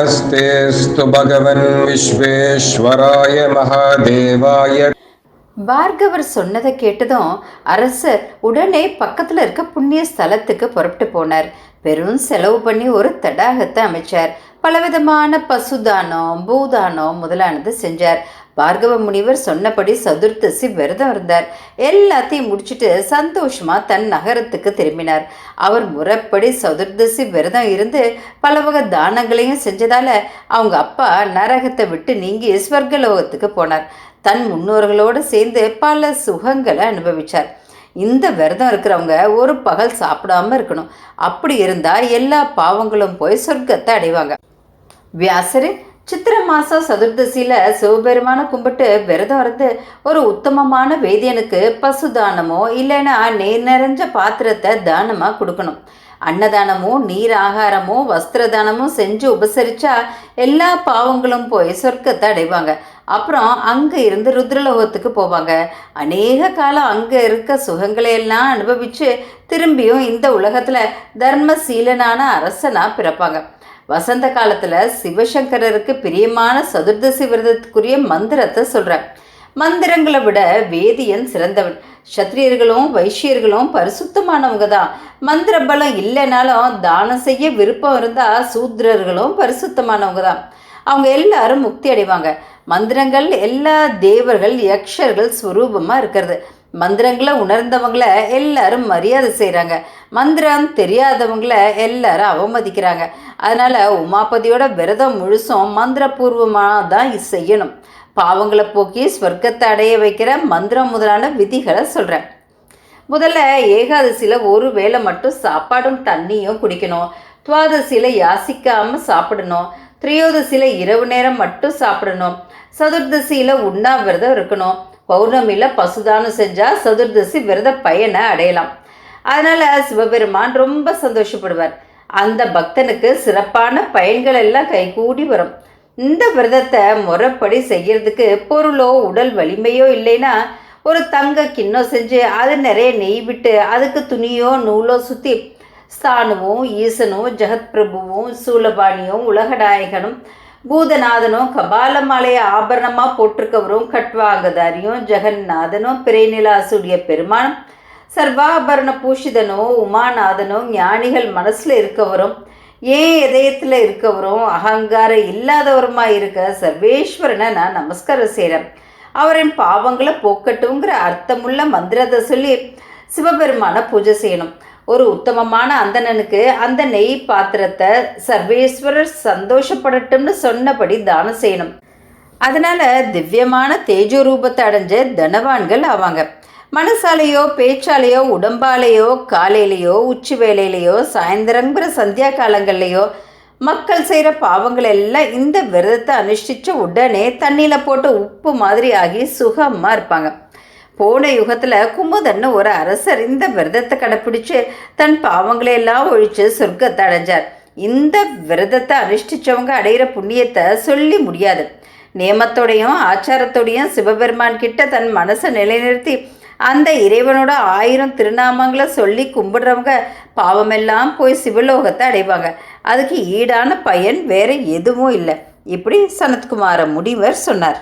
நமஸ்தேஸ்து பகவன் விஸ்வேஸ்வராய மகாதேவாய பார்கவர் சொன்னதை கேட்டதும் அரசர் உடனே பக்கத்தில் இருக்க புண்ணிய ஸ்தலத்துக்கு புறப்பட்டு போனார். பெரும் செலவு பண்ணி ஒரு தடாகத்தை அமைச்சார். பலவிதமான பசுதானம் பூதானம் முதலானது செஞ்சார். பார்கவ முனிவர் சொன்னபடி சதுர்த்தசி விரதம் இருந்தார். எல்லாத்தையும் முடிச்சுட்டு சந்தோஷமா தன் நகரத்துக்கு திரும்பினார். அவர் முறைப்படி சதுர்தசி விரதம் இருந்து பல வகை தானங்களையும் செஞ்சதால அவங்க அப்பா நரகத்தை விட்டு நீங்கி ஸ்வர்கலோகத்துக்கு போனார். தன் முன்னோர்களோடு சேர்ந்து பல சுகங்களை அனுபவிச்சார். இந்த விரதம் இருக்கிறவங்க ஒரு பகல் சாப்பிடாம இருக்கணும். அப்படி இருந்தால் எல்லா பாவங்களும் போய் சொர்க்கத்தை அடைவாங்க. வியாசரு சித்திர மாதம் சதுர்தசியில் சிவபெருமான கும்பிட்டு விரதம் இருந்து ஒரு உத்தமமான வேதியனுக்கு பசு தானமோ இல்லைன்னா நீர் நிறைஞ்ச பாத்திரத்தை தானமாக கொடுக்கணும்? அன்னதானமோ நீர் ஆகாரமோ வஸ்திர தானமோ செஞ்சு உபசரிச்சா எல்லா பாவங்களும் போய் சொர்க்கத்தை அடைவாங்க. அப்புறம் அங்கே இருந்து ருத்ரலோகத்துக்கு போவாங்க. அநேக காலம் அங்கே இருக்க சுகங்களை எல்லாம் அனுபவித்து திரும்பியும் இந்த உலகத்தில் தர்மசீலனான அரசனாக பிறப்பாங்க. வசந்த காலத்தில் சிவசங்கரருக்கு பிரியமான சதுர்தசி விரதத்துக்குரிய மந்திரத்தை சொல்கிறேன் மந்திரங்களை விட வேதியன் சிறந்தவன். சத்திரியர்களும் வைஷ்யர்களும் பரிசுத்தமானவங்க தான் மந்திர பலம் இல்லைனாலும் தானம் செய்ய விருப்பம் இருந்தால் சூத்ரர்களும் பரிசுத்தமானவங்க தான் அவங்க எல்லாரும் முக்தி அடைவாங்க. மந்திரங்கள் எல்லா தேவர்கள் யக்ஷர்கள் ஸ்வரூபமாக இருக்கிறது. மந்திரங்களை உணர்ந்தவங்கள எல்லாரும் மரியாதை செய்கிறாங்க மந்திரம் தெரியாதவங்கள எல்லாரும் அவமதிக்கிறாங்க. அதனால் உமாபதியோட விரதம் முழுசும் மந்திரபூர்வமாக தான் செய்யணும். பாவங்களை போக்கி ஸ்வர்க்கத்தை அடைய வைக்கிற மந்திரம் முதலான விதிகளை சொல்கிறேன் முதல்ல ஏகாதசியில் ஒரு வேளை மட்டும் சாப்பாடும் தண்ணியும் குடிக்கணும். துவாதசியில் யாசிக்காமல் சாப்பிடணும். திரையோதசியில் இரவு நேரம் மட்டும் சாப்பிடணும். சதுர்தசியில் உண்ணாவிரதம் இருக்கணும். பௌர்ணமியில் பசுதானம் செஞ்சால் சதுர்தசி விரத பயனை அடையலாம். அதனால் சிவபெருமான் ரொம்ப சந்தோஷப்படுவார். அந்த பக்தனுக்கு சிறப்பான பயன்கள் எல்லாம் கைகூடி வரும். இந்த விரதத்தை முறைப்படி செய்கிறதுக்கு பொருளோ உடல் வலிமையோ இல்லைன்னா ஒரு தங்க கிண்ணம் செஞ்சு அது நிறைய நெய் விட்டு அதுக்கு துணியோ நூலோ சுற்றி ஸ்தானுவும் ஈசனும் ஜெகத் பிரபுவும் சூலபாணியும் உலகநாயகனும் பூதநாதனும் கபாலமாலைய ஆபரணமாக போட்டிருக்கவரும் கட்வாங்கதாரியும் ஜெகநாதனும் பிறைநிலாசுடைய பெருமானும் சர்வாபரண பூஷிதனோ உமாநாதனோ ஞானிகள் மனசில் இருக்கவரும் ஏன் இதயத்தில் இருக்கவரும் அகங்காரம் இல்லாதவருமா இருக்க சர்வேஸ்வரனை நான் நமஸ்காரம் செய்கிறேன் அவரின் பாவங்களை போக்கட்டுங்கிற அர்த்தமுள்ள மந்திரத்தை சொல்லி சிவபெருமானை பூஜை செய்யணும். ஒரு உத்தமமான அந்தணனுக்கு அந்த நெய் பாத்திரத்தை சர்வேஸ்வரர் சந்தோஷப்படட்டும்னு சொன்னபடி தானம் செய்யணும். அதனால் திவ்யமான தேஜோ ரூபத்தை அடைஞ்ச தனவான்கள் ஆவாங்க. மனசாலையோ பேச்சாலையோ உடம்பாலேயோ காலையிலேயோ உச்சி வேலையிலேயோ சாயந்தரங்கிற சந்தியா காலங்கள்லையோ மக்கள் செய்கிற பாவங்கள் எல்லாம் இந்த விரதத்தை அனுஷ்டித்த உடனே தண்ணியில் போட்டு உப்பு மாதிரி ஆகி சுகமாக இருப்பாங்க. போன யுகத்தில் குமுதன்னு ஒரு அரசர் இந்த விரதத்தை கடைப்பிடிச்சு தன் பாவங்களை எல்லாம் ஒழிச்சு சொர்க்கத்தை அடைஞ்சார். இந்த விரதத்தை அனுஷ்டிச்சவங்க அடையிற புண்ணியத்தை சொல்லி முடியாது. நியமத்தோடையும் ஆச்சாரத்தோடையும் சிவபெருமான் கிட்ட தன் மனசை நிலைநிறுத்தி அந்த இறைவனோட ஆயிரம் திருநாமங்களை சொல்லி கும்பிடுறவங்க பாவமெல்லாம் போய் சிவலோகத்தை அடைவாங்க. அதுக்கு ஈடான பயன் வேற எதுவும் இல்லை. இப்படி சனத்குமார முடிவர் சொன்னார்.